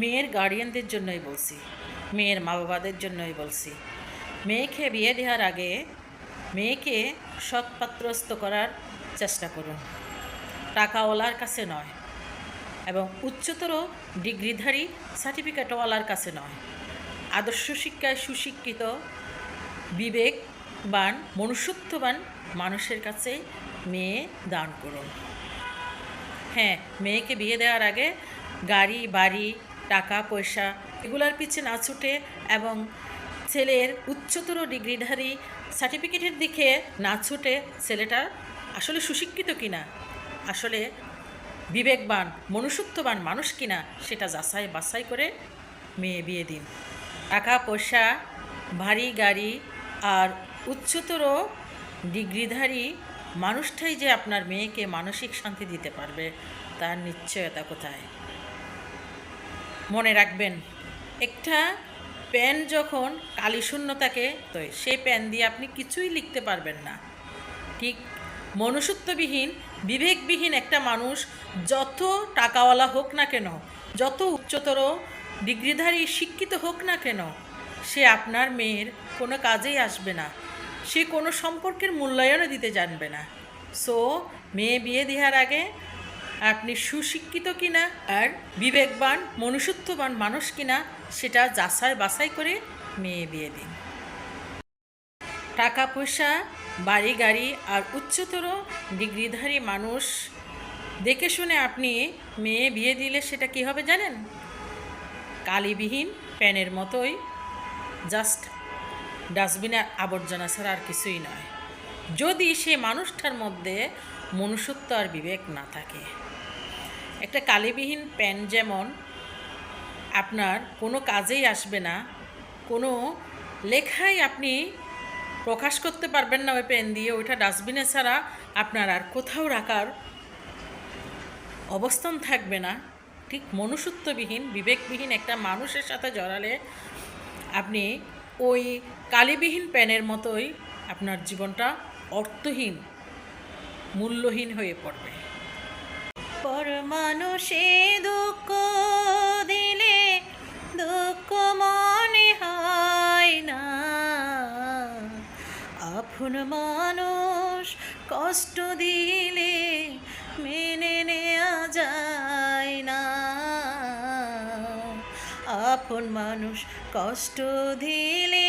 মেয়ের গার্ডিয়ানদের জন্যই বলছি। মেয়ের মা বাবাদের জন্যই বলছি। মেয়েকে বিয়ে দেওয়ার আগে মেয়েকে সৎপাত্রস্থ করার চেষ্টা করুন। টাকাওয়ালার কাছে নয় এবং উচ্চতর ডিগ্রিধারী সার্টিফিকেটওয়ালার কাছে নয়। আদর্শ শিক্ষায় সুশিক্ষিত, বিবেকবান, মনুষ্যত্ববান মানুষের কাছে মেয়ে দান করুন। হ্যাঁ মেয়েকে বিয়ে দেওয়ার আগে গাড়ি, বাড়ি টাকা, পয়সা এগুলার পিছে না ছুটে এবং ছেলের উচ্চতর ডিগ্রিধারী সার্টিফিকেটের দিকে না ছুটে ছেলেটা আসলে সুশিক্ষিত কিনা? আসলে বিবেকবান, মনুষ্যত্ববান মানুষ কিনা সেটা যাচাই বাছাই করে মেয়ে বিয়ে দিন। টাকা, পয়সা, ভারী গাড়ি আর উচ্চতর ডিগ্রিধারী মানুষটাই যে আপনার মেয়েকে মানসিক শান্তি দিতে পারবে তার নিশ্চয়তা কোথায়? মনে রাখবেন। একটা পেন যখন কালিশূন্য থাকে তো সেই পেন দিয়ে আপনি কিছুই লিখতে পারবেন না। ঠিক মনুষ্যত্ববিহীন, বিবেকবিহীন একটা মানুষ যত টাকাওয়ালা হোক না কেন, যত উচ্চতর ডিগ্রিধারী, শিক্ষিত হোক না কেন, সে আপনার মেয়ের কোনো কাজেই আসবে না। সে কোনো সম্পর্কের মূল্যায়নও দিতে জানবে না। সো মেয়ে বিয়ে দেওয়ার আগে আপনি সুশিক্ষিত কিনা আর বিবেকবান, মনুষ্যত্ববান মানুষ কিনা সেটা যাচাই বাছাই করে মেয়ে বিয়ে দিন। টাকা পয়সা বাড়ি গাড়ি আর উচ্চতর ডিগ্রিধারী মানুষ দেখে শুনে আপনি মেয়ে বিয়ে দিলে সেটা কি হবে জানেন? কালিবিহীন, প্যানের মতোই, জাস্ট ডাস্টবিনের আবর্জনা ছাড়া আর কিছুই নয়। যদি সে মানুষটার মধ্যে মনুষ্যত্ব আর বিবেক না থাকে। একটা কালিবিহীন প্যান যেমন আপনার কোনো কাজেই আসবে না, কোনো লেখাই আপনি প্রকাশ করতে পারবেন না ওই পেন দিয়ে, ওইটা ডাস্টবিনে ছাড়া আপনার আর কোথাও রাখার অবস্থান থাকবে না। ঠিক মনুষ্যত্ববিহীন, বিবেকবিহীন একটা মানুষের সাথে জড়ালে আপনি ওই কালিবিহীন প্যানের মতোই আপনার জীবনটা অর্থহীন, মূল্যহীন হয়ে পড়বে। পর মানুষে দুঃখ দিলে দুঃখ মনে হয় না। আপন মানুষ কষ্ট দিলে মেনে নেওয়া যায় না। আপন মানুষ কষ্ট দিলে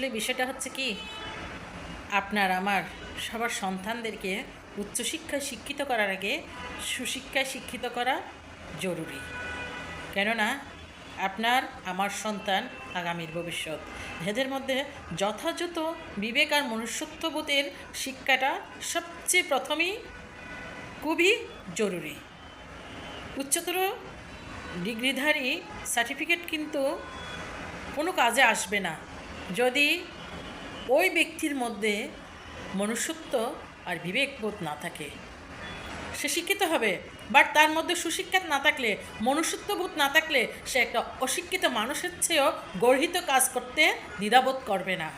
বিষয়টা হচ্ছে কি, আপনার আমার সবার সন্তানদেরকে উচ্চশিক্ষায় শিক্ষিত করার আগে সুশিক্ষায় শিক্ষিত করা জরুরি। কেননা, আপনার, আমার সন্তান আগামীর ভবিষ্যৎ। এদের মধ্যে যথাযথ বিবেক আর মনুষ্যত্ববোধের শিক্ষাটা সবচেয়ে প্রথমেই খুবই জরুরি। উচ্চতর ডিগ্রিধারী সার্টিফিকেট কিন্তু কোনো কাজে আসবে না। যদি ওই ব্যক্তির মধ্যে মনুষ্যত্ব আর বিবেকবোধ না থাকে, সে শিক্ষিত হবে। বাট তার মধ্যে সুশিক্ষা না থাকলে, মনুষ্যত্ববোধ না থাকলে, সে একটা অশিক্ষিত মানুষের চেয়েও গর্হিত কাজ করতে দ্বিধাবোধ করবে না।